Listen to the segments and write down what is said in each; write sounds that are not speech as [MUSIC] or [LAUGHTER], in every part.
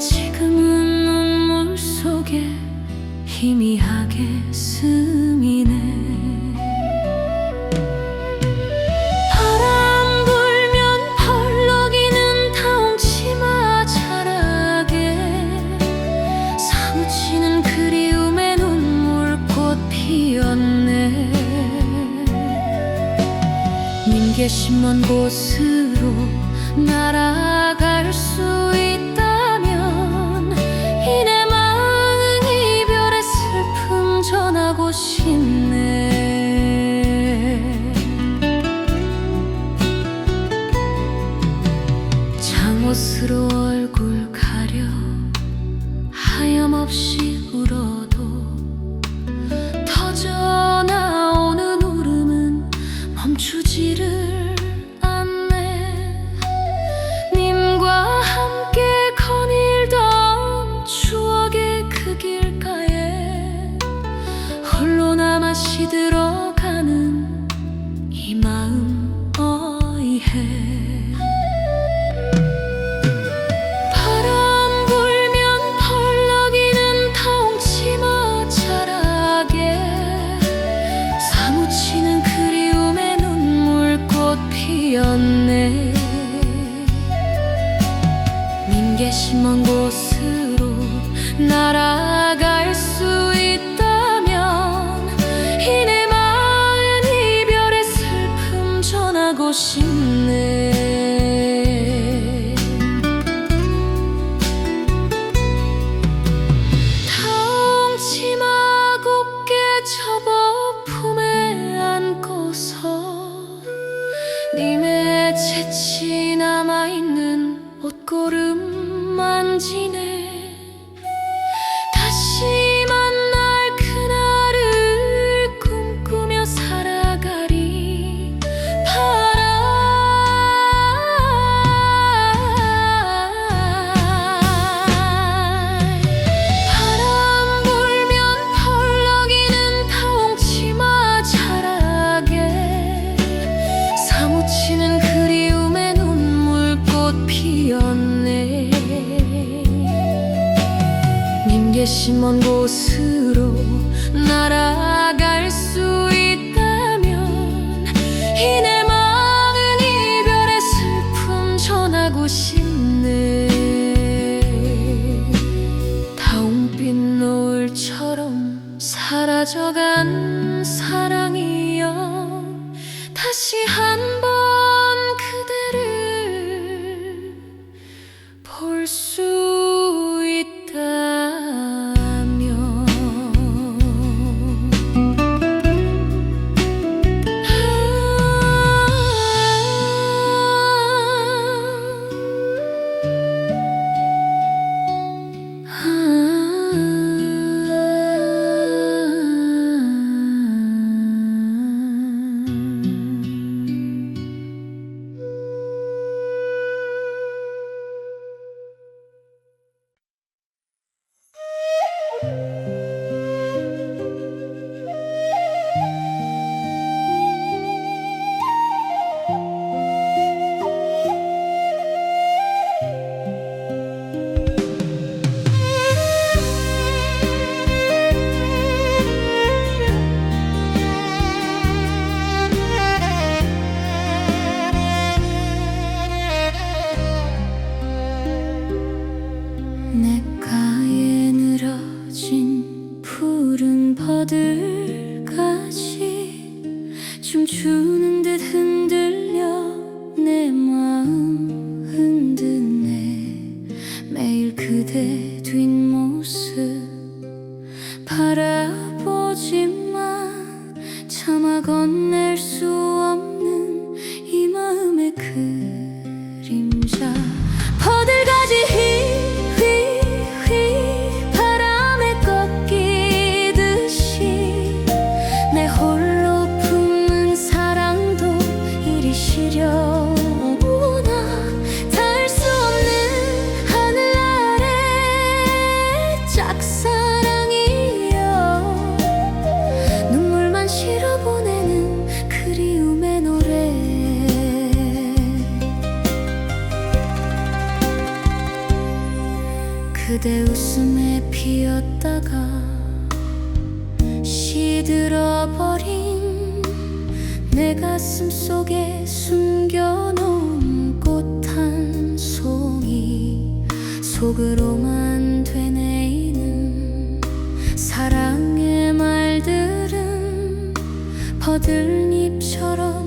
지금은 눈물 속에 희미하게 스미네 바람 불면 펄럭이는 다음 치마 자락에 사무치는 그리움에 눈물꽃 피었네. 님 계신 먼 곳으로 날아갈 수 없이 울어도 터져 나오는 울음은 멈추지를 않네. 님과 함께 거닐던 추억의 그 길가에 홀로 남아 시들어가는 이 마음 어이해 싶네. 곱게 접어 품에 안고서 님의 채취 남아있는 옷고름 만지네 전하고 싶네. 다홍빛 노을처럼 사라져간 내 [LAUGHS] 매일 그대 뒷모습 바라보지만 차마 건넬 수 웃음에 피었다가 시들어버린 내 가슴 속에 숨겨놓은 꽃 한 송이 속으로만 되뇌이는 사랑의 말들은 버들잎처럼 쌓여가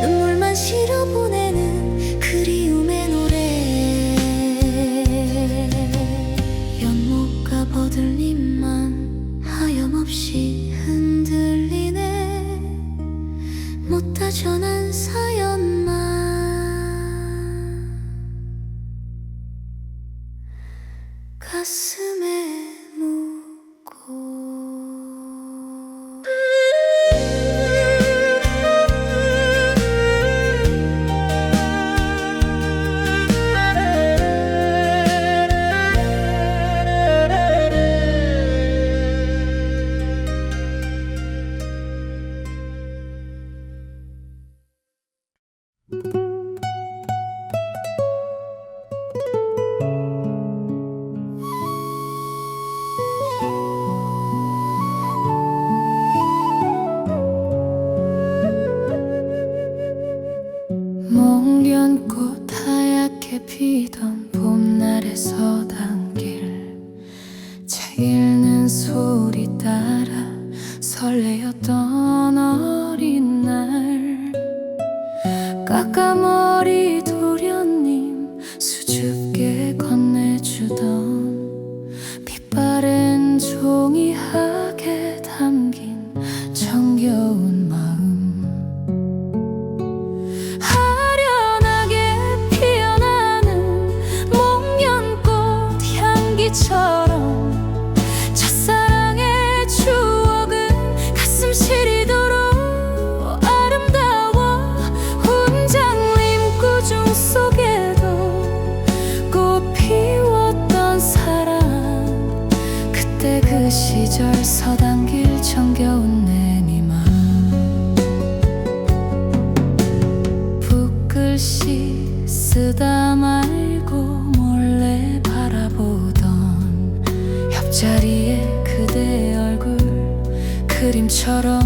눈물만 실어 보내는 그리움의 노래. 연못과 버들잎만 하염없이 흔들리네. 못다 전한 사연만. 가슴 かかも 시절 서당길 청겨운 내니 맘 붓글씨 쓰다 말고 몰래 바라보던 옆자리에 그대 얼굴 그림처럼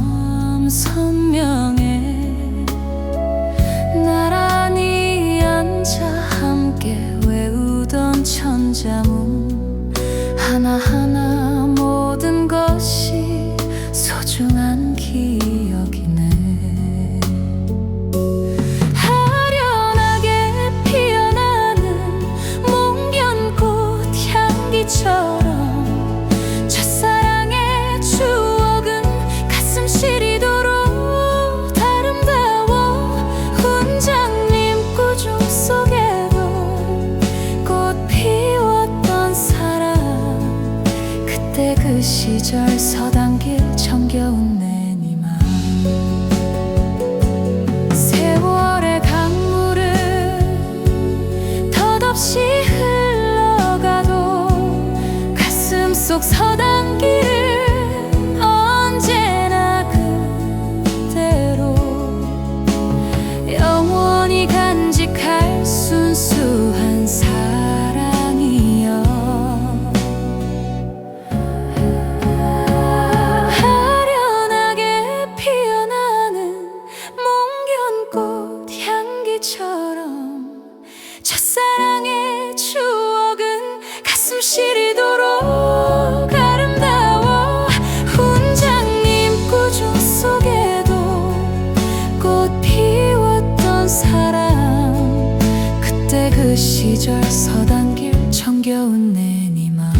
시절 서단길 청겨운 내 니마.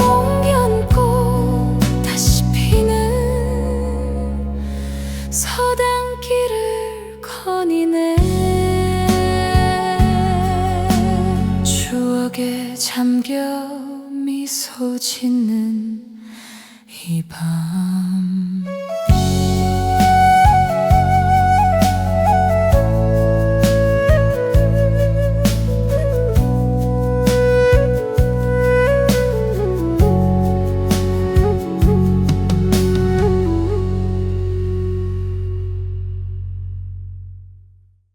몽견꽃 다시 피는 서단길을 거니네. 추억에 잠겨 미소 짓는 이밤.